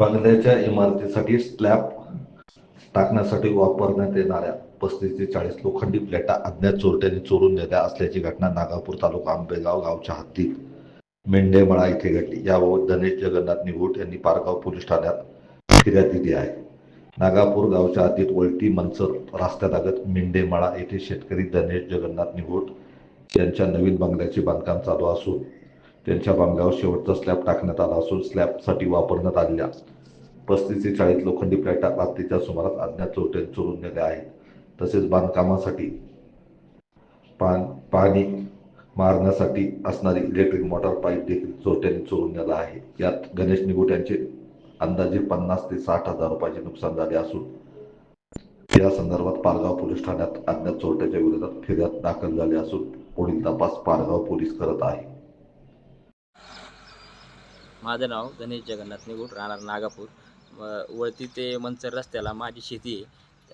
बंगल्याच्या इमारतीसाठी स्लॅब टाकण्यासाठी वापरण्यात येणाऱ्या पस्तीस ते चाळीस लोखंडी प्लेटा अज्ञात चोरट्यांनी चोरून नेल्या असल्याची घटना नागापूर तालुका आंबेगाव गावच्या हद्दीत मेंढेमळा येथे घडली. याबाबत गणेश जगन्नाथ निघोट यांनी पारगाव पोलीस ठाण्यात फिर्याद दिली आहे. नागापूर गावच्या हद्दीत वलटी मनसर रस्त्यालगत मेंढेमळा येथे शेतकरी गणेश जगन्नाथ निघोट यांच्या नवीन बंगल्याचे बांधकाम चालू असून त्यांच्या बंगल्यावर शेवटचा स्लॅब टाकण्यात आला असून स्लॅबसाठी वापरण्यात आलेल्या पस्तीस ते चाळीस लोखंडी प्लेटा रात्रीच्या सुमारास अज्ञात चोरट्यांनी चोरून नेल्या आहेत. तसेच बांधकामासाठी पान पाणी मारण्यासाठी असणारी इलेक्ट्रिक मोटार पाईप देखील चोरट्यांनी चोरून नेला आहे. यात गणेश निगुट यांचे अंदाजे पन्नास ते साठ हजार रुपयाचे नुकसान झाले असून या संदर्भात पारगाव पोलीस ठाण्यात अज्ञात चोरट्याच्या विरोधात फिर्याद दाखल झाली असून पुढील तपास पारगाव पोलीस करत आहे. माझं नाव गणेश जगन्नाथ निगुड राहणार नागापूर. व- वळती ते मंचर रस्त्याला माझी शेती आहे.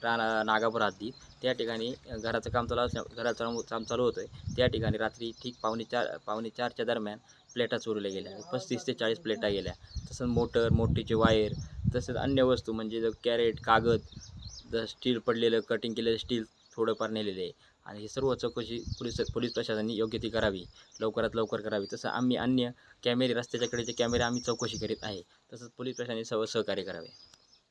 राहणार नागापूर हद्दी. त्या ठिकाणी घराचं काम चालू असल्या घराचं काम- काम चालू होतं आहे त्या ठिकाणी रात्री ठीक पावणे चार पावणे चारच्या दरम्यान प्लेटा चोरल्या गेल्या. पस्तीस ते चाळीस प्लेटा गेल्या. तसंच मोटर मोठीचे वायर तसेच अन्य वस्तू म्हणजे जर कॅरेट कागद स्टील पडलेलं कटिंग केलेलं स्टील थोडंफार नेलेलं आहे. आणि ही सर्व चौकशी पोलीस पोलीस प्रशासनाने योग्य ती करावी. लवकरात लवकर करावी. तसं आम्ही अन्य कॅमेरे रस्त्याच्या कडेचे कॅमेरे आम्ही चौकशी करीत आहे. तसंच पोलीस प्रशासनाने सर्व सहकार्य करावे.